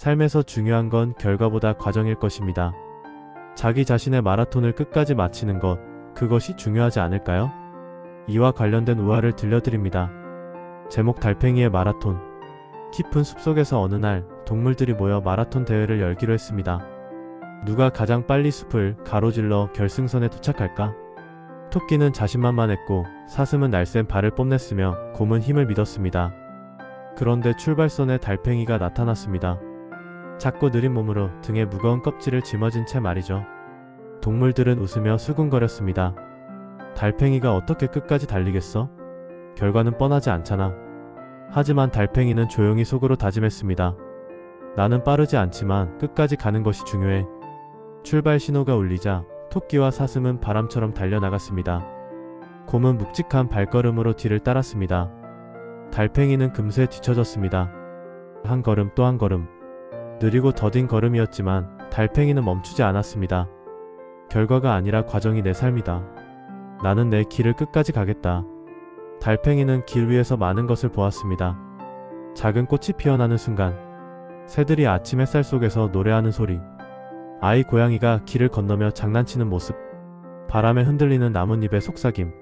삶에서 중요한 건 결과보다 과정일 것입니다. 자기 자신의 마라톤을 끝까지 마치는 것, 그것이 중요하지 않을까요? 이와 관련된 우화를 들려드립니다. 제목 달팽이의 마라톤. 깊은 숲속에서 어느 날 동물들이 모여 마라톤 대회를 열기로 했습니다. 누가 가장 빨리 숲을 가로질러 결승선에 도착할까? 토끼는 자신만만했고 사슴은 날쌘 발을 뽐냈으며 곰은 힘을 믿었습니다. 그런데 출발선에 달팽이가 나타났습니다. 작고 느린 몸으로 등에 무거운 껍질을 짊어진 채 말이죠. 동물들은 웃으며 수군거렸습니다. 달팽이가 어떻게 끝까지 달리겠어? 결과는 뻔하지 않잖아. 하지만 달팽이는 조용히 속으로 다짐했습니다. 나는 빠르지 않지만 끝까지 가는 것이 중요해. 출발 신호가 울리자 토끼와 사슴은 바람처럼 달려나갔습니다. 곰은 묵직한 발걸음으로 뒤를 따랐습니다. 달팽이는 금세 뒤처졌습니다. 한 걸음 또 한 걸음. 느리고 더딘 걸음이었지만 달팽이는 멈추지 않았습니다. 결과가 아니라 과정이 내 삶이다. 나는 내 길을 끝까지 가겠다. 달팽이는 길 위에서 많은 것을 보았습니다. 작은 꽃이 피어나는 순간, 새들이 아침 햇살 속에서 노래하는 소리, 아이 고양이가 길을 건너며 장난치는 모습, 바람에 흔들리는 나뭇잎의 속삭임,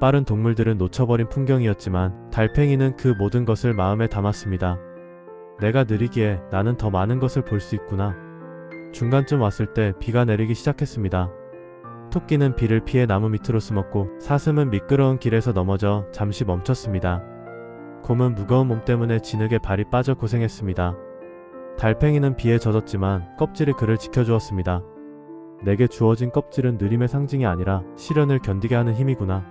빠른 동물들은 놓쳐버린 풍경이었지만 달팽이는 그 모든 것을 마음에 담았습니다. 내가 느리기에 나는 더 많은 것을 볼 수 있구나. 중간쯤 왔을 때 비가 내리기 시작했습니다. 토끼는 비를 피해 나무 밑으로 숨었고 사슴은 미끄러운 길에서 넘어져 잠시 멈췄습니다. 곰은 무거운 몸 때문에 진흙에 발이 빠져 고생했습니다. 달팽이는 비에 젖었지만 껍질이 그를 지켜주었습니다. 내게 주어진 껍질은 느림의 상징이 아니라 시련을 견디게 하는 힘이구나.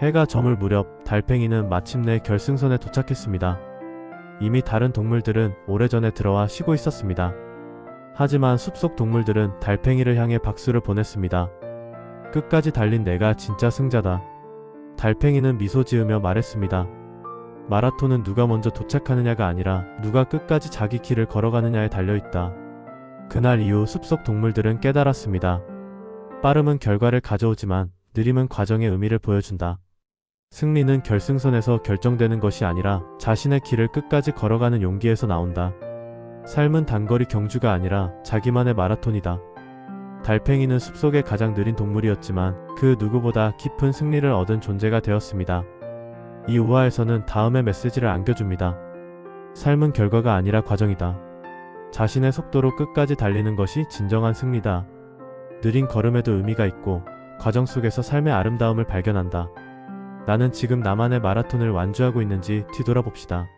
해가 저물 무렵 달팽이는 마침내 결승선에 도착했습니다. 이미 다른 동물들은 오래전에 들어와 쉬고 있었습니다. 하지만 숲속 동물들은 달팽이를 향해 박수를 보냈습니다. 끝까지 달린 내가 진짜 승자다. 달팽이는 미소 지으며 말했습니다. 마라톤은 누가 먼저 도착하느냐가 아니라 누가 끝까지 자기 길을 걸어가느냐에 달려있다. 그날 이후 숲속 동물들은 깨달았습니다. 빠름은 결과를 가져오지만 느림은 과정의 의미를 보여준다. 승리는 결승선에서 결정되는 것이 아니라 자신의 길을 끝까지 걸어가는 용기에서 나온다. 삶은 단거리 경주가 아니라 자기만의 마라톤이다. 달팽이는 숲속의 가장 느린 동물이었지만 그 누구보다 깊은 승리를 얻은 존재가 되었습니다. 이 우화에서는 다음의 메시지를 안겨줍니다. 삶은 결과가 아니라 과정이다. 자신의 속도로 끝까지 달리는 것이 진정한 승리다. 느린 걸음에도 의미가 있고 과정 속에서 삶의 아름다움을 발견한다. 나는 지금 나만의 마라톤을 완주하고 있는지 뒤돌아봅시다.